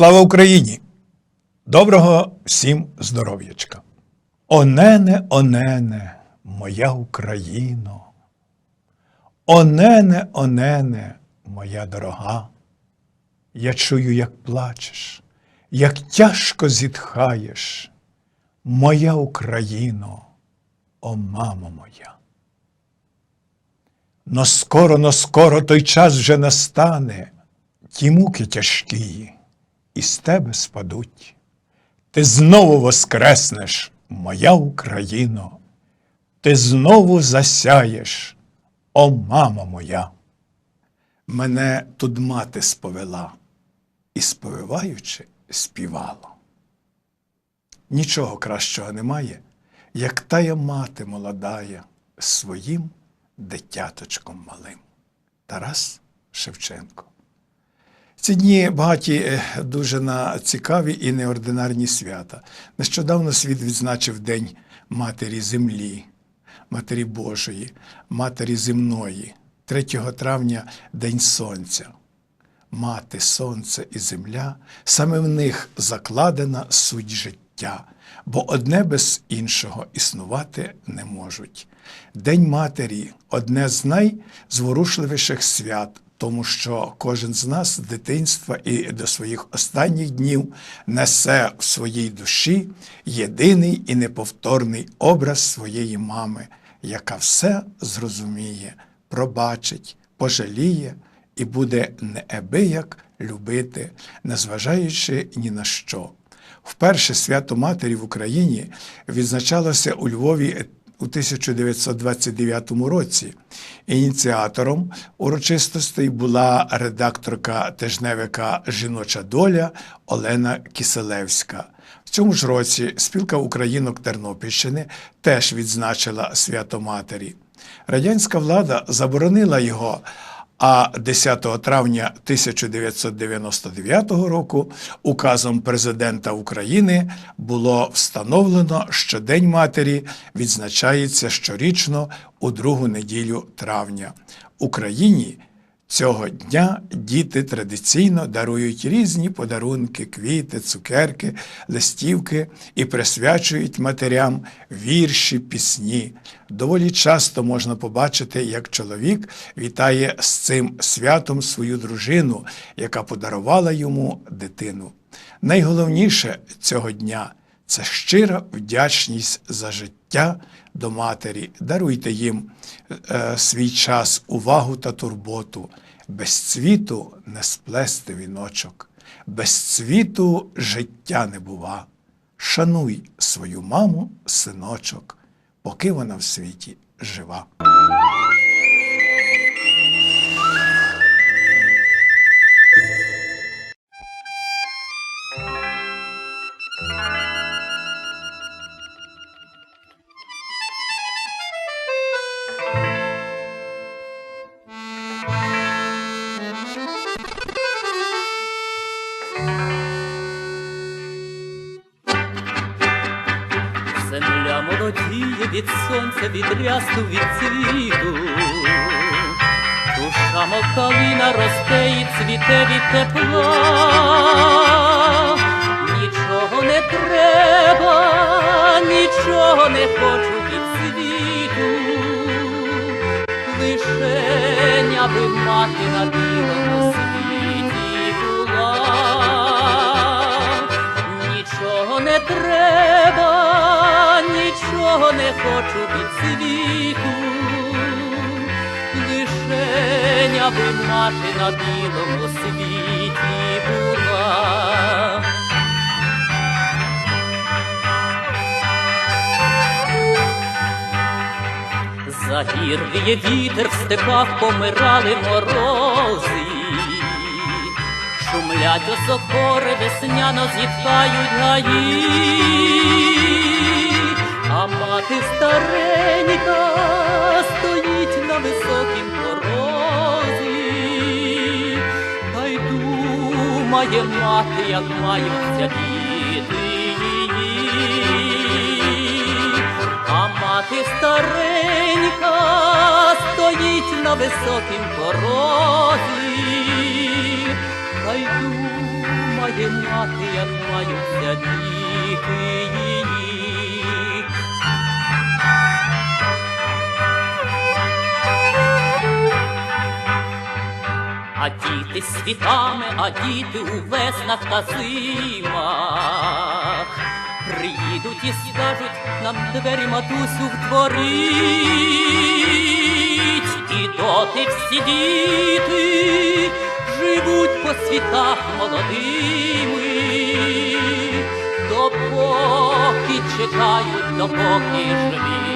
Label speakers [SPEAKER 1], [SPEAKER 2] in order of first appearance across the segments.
[SPEAKER 1] Слава Україні! Доброго всім здоров'ячка! Онене, онене, моя Україно! Онене, онене, моя дорога! Я чую, як плачеш, як тяжко зітхаєш, моя Україно, о мамо моя! Но скоро, но скоро той час вже настане, ті муки тяжкі із тебе спадуть. Ти знову воскреснеш, моя Україно, ти знову засяєш, о мамо моя. Мене тут мати сповела, і сповиваючи, співала. Нічого кращого немає, як тая мати молодая своїм дитяточком малим. Тарас Шевченко. Ці дні багаті е, дуже на цікаві і неординарні свята. Нещодавно світ відзначив День Матері Землі, Матері Божої, Матері Земної, 3 травня День Сонця. Мати, сонце і земля, саме в них закладена суть життя, бо одне без іншого існувати не можуть. День матері одне з найзворушливіших свят, тому що кожен з нас з дитинства і до своїх останніх днів несе в своїй душі єдиний і неповторний образ своєї мами, яка все зрозуміє, пробачить, пожаліє і буде неабияк любити, незважаючи ні на що. Вперше свято Матері в Україні відзначалося у Львові у 1929 році. Ініціатором урочистостей була редакторка тижневика Жіноча доля Олена Киселевська. В цьому ж році спілка українок Тернопільщини теж відзначила свято Матері. Радянська влада заборонила його. А 10 травня 1999 року указом президента України було встановлено, що День Матері відзначається щорічно у другу неділю травня. Україні Цього дня діти традиційно дарують різні подарунки, квіти, цукерки, листівки і присвячують матерям вірші, пісні. Доволі часто можна побачити, як чоловік вітає з цим святом свою дружину, яка подарувала йому дитину. Найголовніше цього дня це щира вдячність за життя до матері. Даруйте їм е, свій час, увагу та турботу. Без цвіту не сплести віночок, без цвіту життя не бува. Шануй свою маму, синочок, поки вона в світі жива.
[SPEAKER 2] Від сонця, від цвіту. Душа мов калина росте і цвіте від тепла. Нічого не треба, нічого не хочу від світу. Лишень, аби мати на білому світі була. Нічого не треба, нічого не хочу від світу. Лишень, аби мати на білому світі була. За Загір'є вітер в степах помирали морози, шумлять осокори, весняно зітхають гаї, мати старенька стоїть на високім порозі, та й думає мати, як маються діти її. А мати старенька стоїть на високім порозі, хай думає мати, як маються діти її. А діти світами, а діти у веснах та зимах. Приїдуть і скажуть, нам двері матусю втворить, і доти всі діти живуть по світах молодими, допоки чекають, допоки живі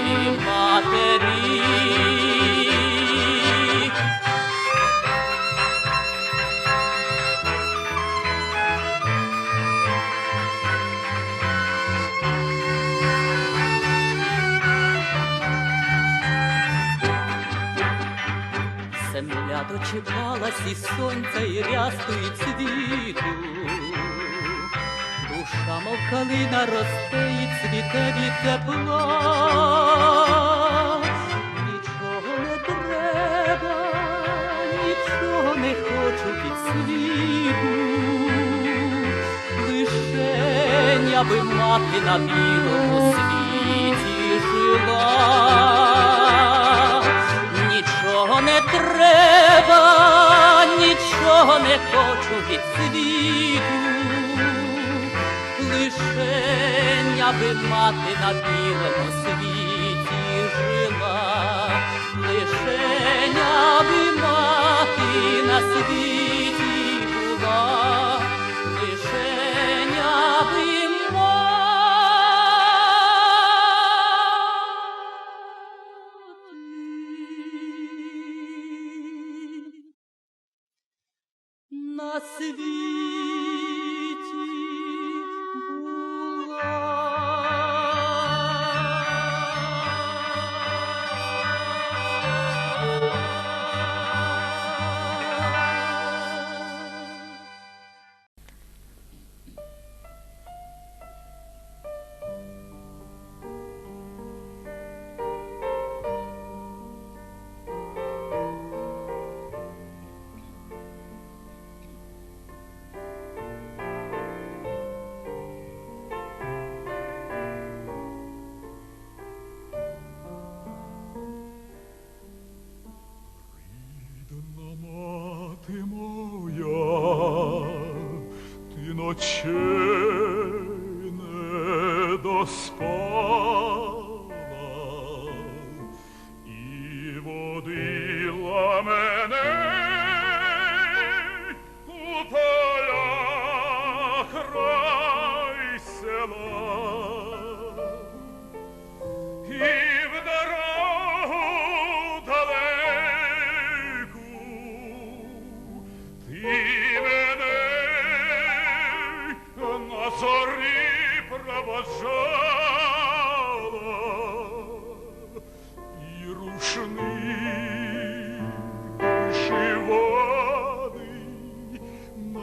[SPEAKER 2] Земля дочекалась і сонця, і рясту, і цвіту. Душа, мов калина, росте і цвіте від тепла. Нічого не треба, нічого не хочу від світу. Лишень, аби мати на білому світі жила. Нічого не треба, нічого не хочу від світу. Лишень, аби мати на білому світі жила. Лишень, аби мати на світі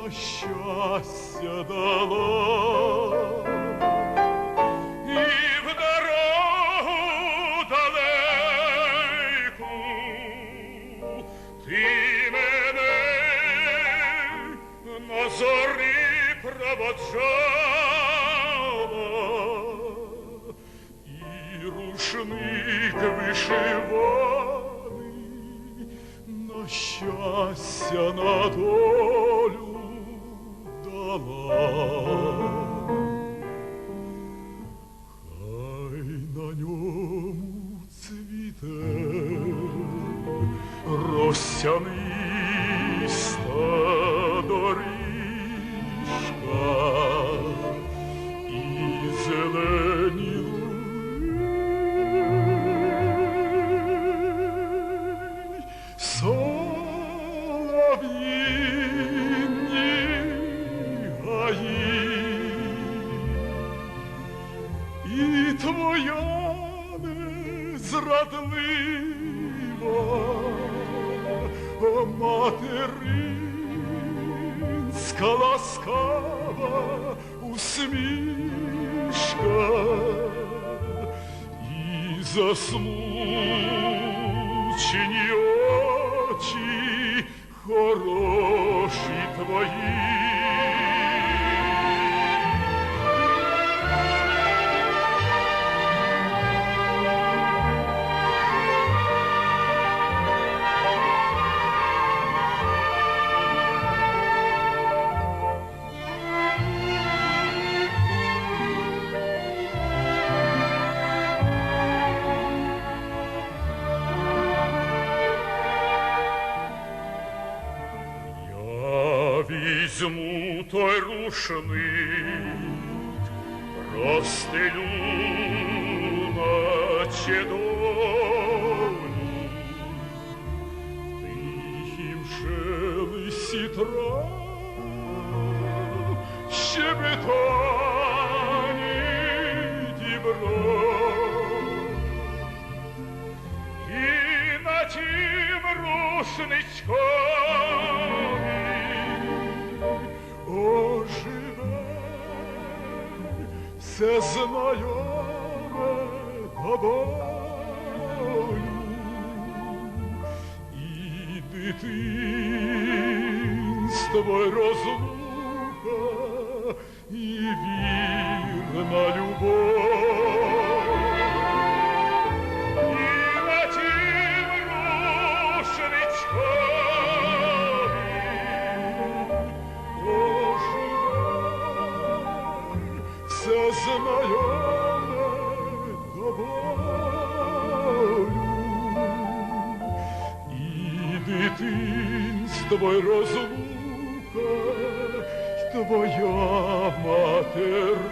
[SPEAKER 2] на
[SPEAKER 3] щастя дала. І в дорогу далеку мене на зорі проводжала, і рушник вишиваний на щастя на долю розстелю наче долю, тихім шелесті трав, щебетані дібров. І на тім рушничкові все знайоме тобою. І дитинство й розлука, і вірна любов. Й розлука, твоя материнська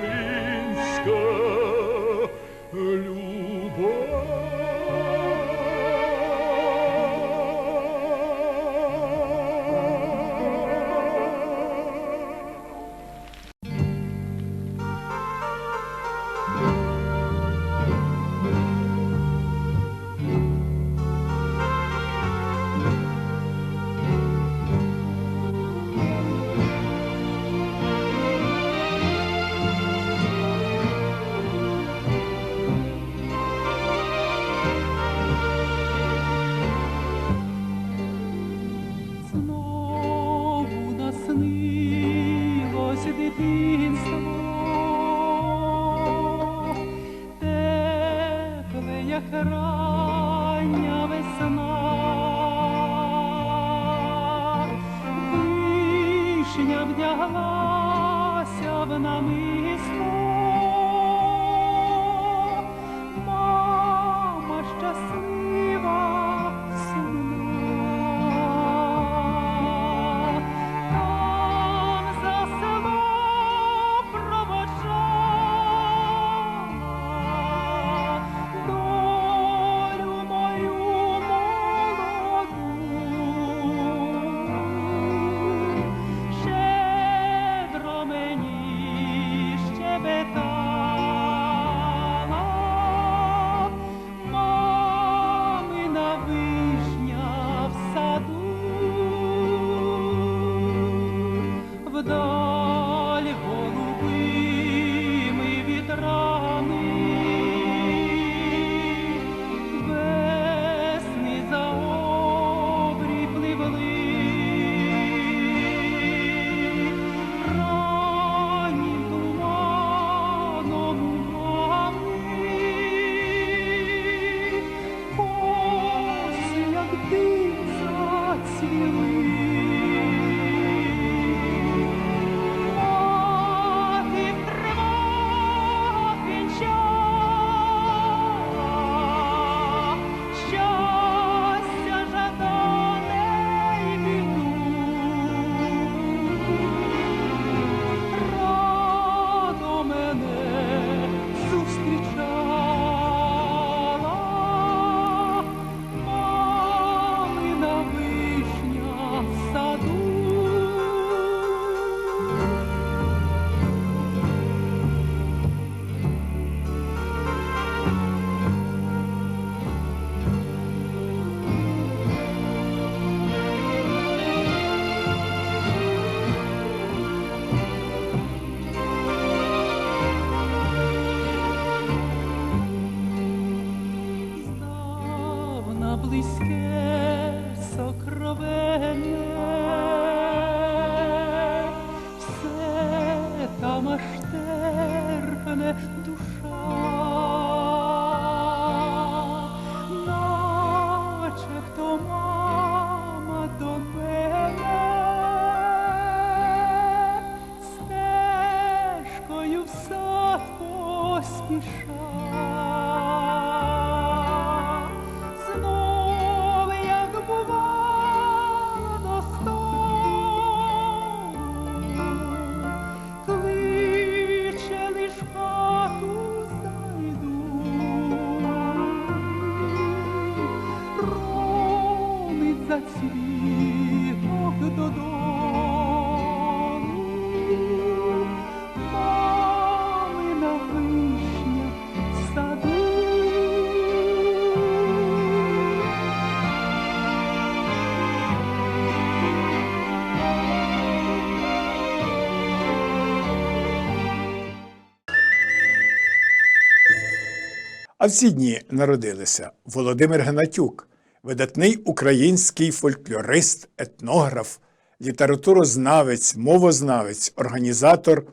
[SPEAKER 1] А в ці дні народилися Володимир Гнатюк, видатний український фольклорист, етнограф, літературознавець, мовознавець, організатор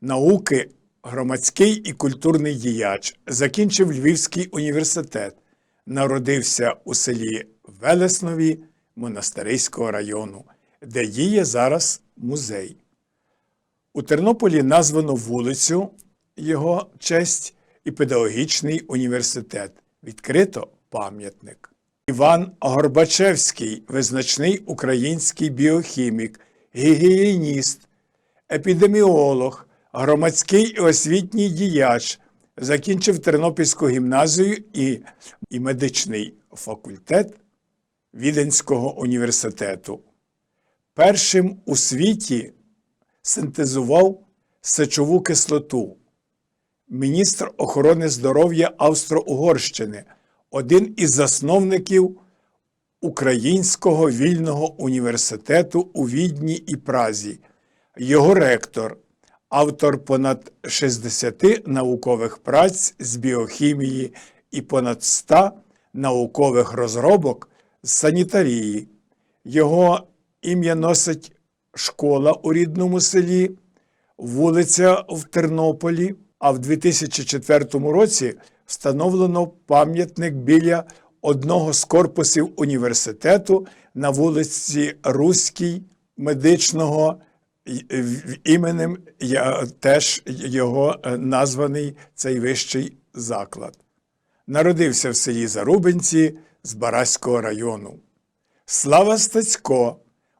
[SPEAKER 1] науки, громадський і культурний діяч, закінчив Львівський університет, народився у селі Велеснові Монастириського району, де діє зараз музей. У Тернополі названо вулицю його честь і педагогічний університет. Відкрито пам'ятник. Іван Горбачевський, визначний український біохімік, гігієніст, епідеміолог, громадський і освітній діяч, закінчив Тернопільську гімназію і, і медичний факультет Віденського університету. Першим у світі синтезував сечову кислоту. Міністр охорони здоров'я Австро-Угорщини, один із засновників Українського вільного університету у Відні і Празі, його ректор, автор понад 60 наукових праць з біохімії і понад 100 наукових розробок з санітарії. Його ім'я носить школа у рідному селі, вулиця в Тернополі, а в 2004 році встановлено пам'ятник біля одного з корпусів університету на вулиці Руській медичного іменем теж його е, названий цей вищий заклад. Народився в селі Зарубинці з Бараського району. Слава Стецько,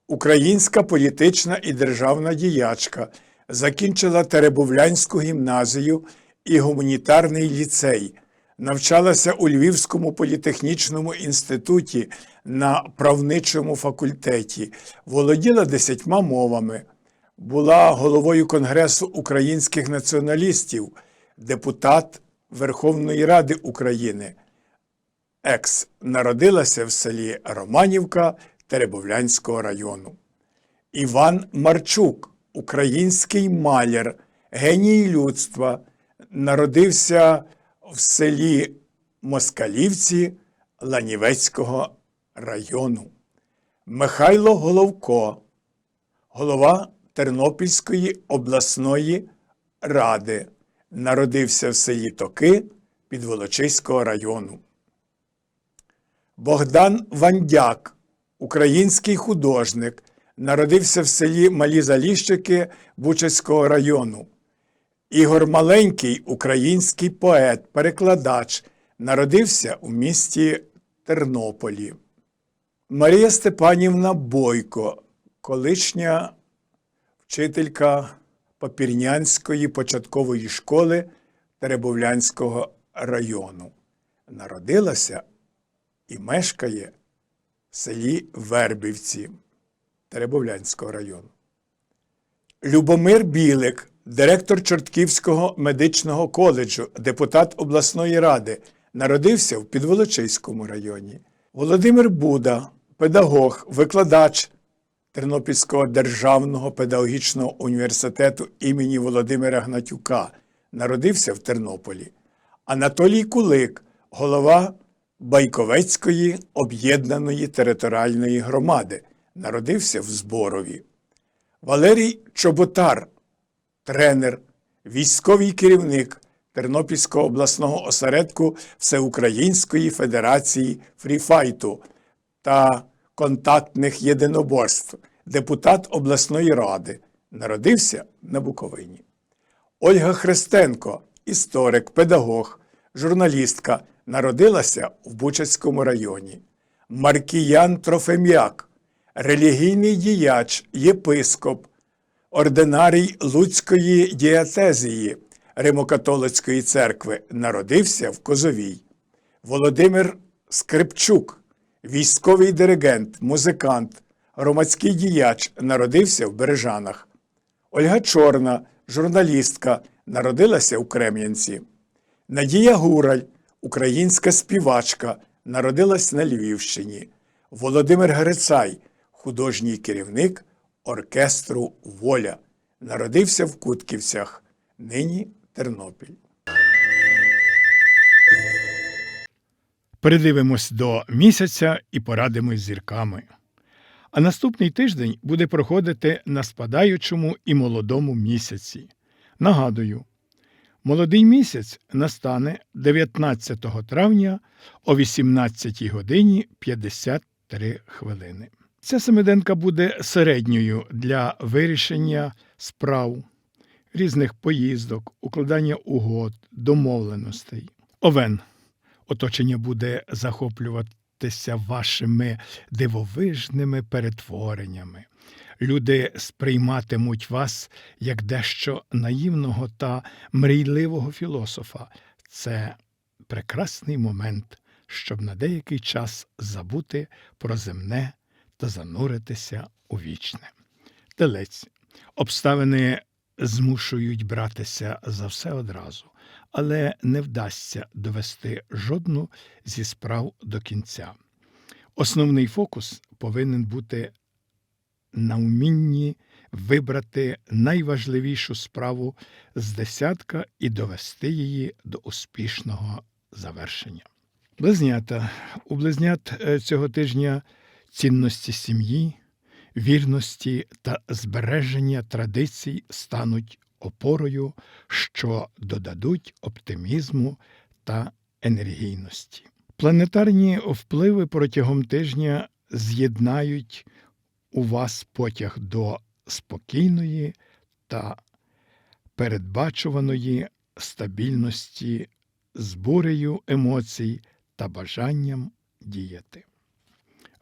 [SPEAKER 1] українська політична і державна діячка, закінчила Теребовлянську гімназію і гуманітарний ліцей, навчалася у Львівському політехнічному інституті на правничому факультеті, володіла десятьма мовами, була головою Конгресу українських націоналістів, депутат Верховної Ради України. Екс народилася в селі Романівка Теребовлянського району. Іван Марчук, український маляр, геній людства, народився в селі Москалівці Ланівецького району. Михайло Головко, голова Тернопільської обласної ради, народився в селі Токи Підволочиського району. Богдан Вандяк, український художник, народився в селі Малі Заліщики Бучацького району. Ігор Маленький, український поет, перекладач, народився у місті Тернополі. Марія Степанівна Бойко, колишня вчителька Папірнянської початкової школи Теребовлянського району. Народилася і мешкає в селі Вербівці Теребовлянського району. Любомир Білик, директор Чортківського медичного коледжу, депутат обласної ради, народився в Підволочиському районі. Володимир Буда, педагог, викладач Тернопільського державного педагогічного університету імені Володимира Гнатюка, народився в Тернополі. Анатолій Кулик, голова Байковецької об'єднаної територіальної громади, народився в Зборові. Валерій Чоботар, тренер,
[SPEAKER 4] військовий керівник Тернопільського обласного осередку Всеукраїнської Федерації фріфайту та контактних єдиноборств, депутат обласної ради, народився на Буковині. Ольга Христенко, історик, педагог, журналістка, народилася в Бучацькому районі. Маркіян Трофем'як, релігійний діяч, єпископ, ординарій Луцької діатезії Римокатолицької церкви, народився в Козовій. Володимир Скрипчук, військовий диригент, музикант, громадський діяч, народився в Бережанах. Ольга Чорна, журналістка, народилася у Крем'янці. Надія Гураль, українська співачка, народилась на Львівщині. Володимир Грицай, художній керівник оркестру Воля, народився в Кутківцях, нині Тернопіль.
[SPEAKER 1] Передивимось до місяця і порадимось зірками. А наступний тиждень буде проходити на спадаючому і молодому місяці. Нагадую, молодий місяць настане 19 травня о 18 годині 53 хвилини. Ця семиденка буде середньою для вирішення справ, різних поїздок, укладання угод, домовленостей. Овен оточення буде захоплюватися вашими дивовижними перетвореннями. Люди сприйматимуть вас як дещо наївного та мрійливого філософа. Це прекрасний момент, щоб на деякий час забути про земне та зануритися у вічне. Телець. Обставини змушують братися за все одразу, але не вдасться довести жодну зі справ до кінця. Основний фокус повинен бути на вмінні вибрати найважливішу справу з десятка і довести її до успішного завершення. Близнята. У близнят е, цього тижня цінності сім'ї, вірності та збереження традицій стануть опорою, що додадуть оптимізму та енергійності. Планетарні впливи протягом тижня з'єднають у вас потяг до спокійної та передбачуваної стабільності з бурею емоцій та бажанням діяти.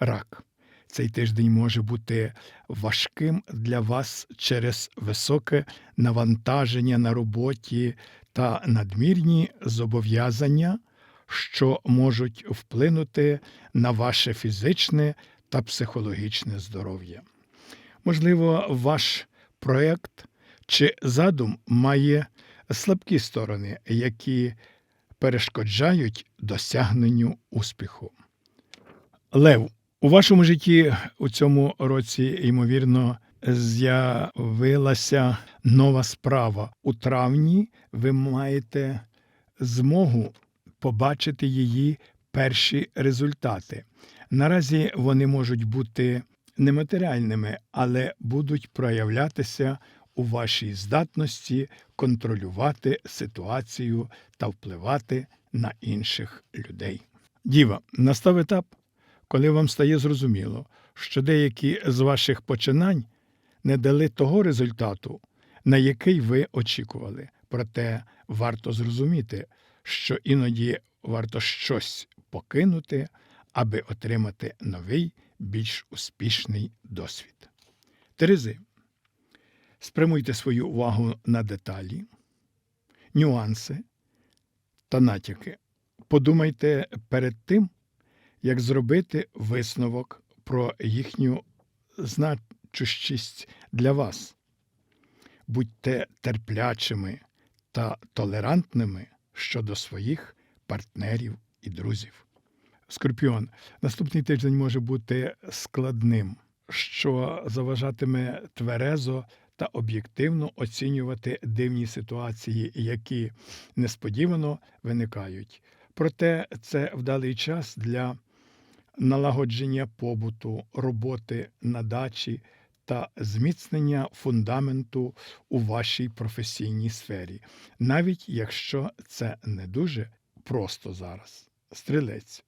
[SPEAKER 1] Рак. Цей тиждень може бути важким для вас через високе навантаження на роботі та надмірні зобов'язання, що можуть вплинути на ваше фізичне та психологічне здоров'я. Можливо, ваш проєкт чи задум має слабкі сторони, які перешкоджають досягненню успіху. Лев, у вашому житті у цьому році, ймовірно, з'явилася нова справа. У травні ви маєте змогу побачити її перші результати. Наразі вони можуть бути нематеріальними, але будуть проявлятися у вашій здатності контролювати ситуацію та впливати на інших людей. Діва, настав етап, коли вам стає зрозуміло, що деякі з ваших починань не дали того результату, на який ви очікували. Проте варто зрозуміти, що іноді варто щось покинути, аби отримати новий, більш успішний досвід. Терези, спрямуйте свою увагу на деталі, нюанси та натяки. Подумайте перед тим, як зробити висновок про їхню значущість для вас. Будьте терплячими та толерантними щодо своїх партнерів і друзів. Скорпіон, наступний тиждень може бути складним, що заважатиме тверезо та об'єктивно оцінювати дивні ситуації, які несподівано виникають. Проте це вдалий час для налагодження побуту, роботи на дачі та зміцнення фундаменту у вашій професійній сфері, навіть якщо це не дуже просто зараз. Стрілець.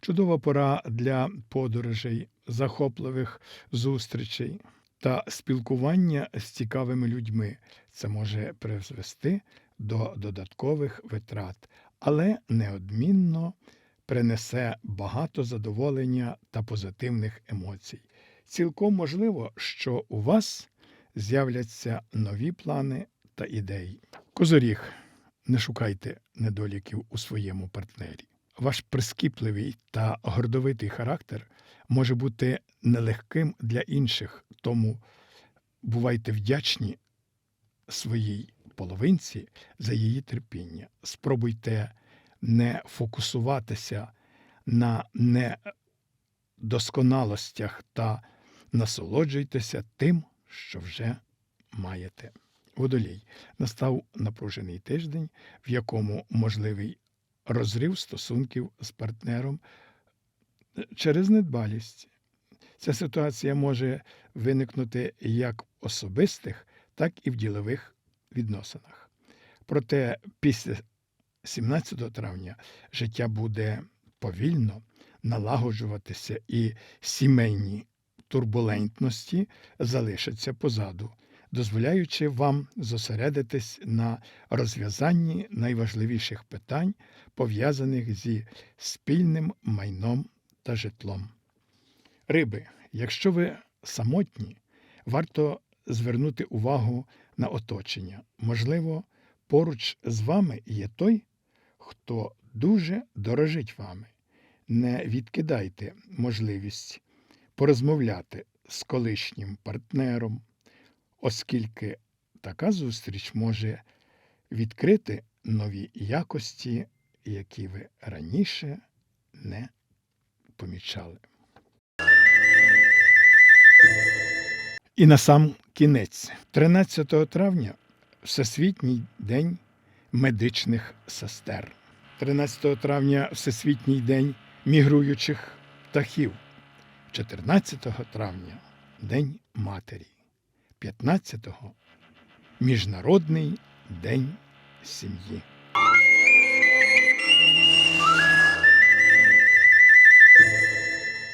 [SPEAKER 1] Чудова пора для подорожей, захопливих зустрічей та спілкування з цікавими людьми. Це може призвести до додаткових витрат, але неодмінно принесе багато задоволення та позитивних емоцій. Цілком можливо, що у вас з'являться нові плани та ідеї. Козоріг, не шукайте недоліків у своєму партнері. Ваш прискіпливий та гордовитий характер може бути нелегким для інших, тому бувайте вдячні своїй половинці за її терпіння. Спробуйте не фокусуватися на недосконалостях та насолоджуйтеся тим, що вже маєте. Водолій настав напружений тиждень, в якому можливий розрив стосунків з партнером через недбалість. Ця ситуація може виникнути як в особистих, так і в ділових відносинах. Проте після 17 травня життя буде повільно налагоджуватися і сімейні турбулентності залишаться позаду, дозволяючи вам зосередитись на розв'язанні найважливіших питань, пов'язаних зі спільним майном та житлом. Риби, якщо ви самотні, варто звернути увагу на оточення. Можливо, поруч з вами є той, хто дуже дорожить вами. Не відкидайте можливість порозмовляти з колишнім партнером, оскільки така зустріч може відкрити нові якості, які ви раніше не помічали. І на сам кінець, 13 травня, Всесвітній день медичних сестер. 13 травня Всесвітній день мігруючих птахів. 14 травня День Матері. 15-го Міжнародний день сім'ї.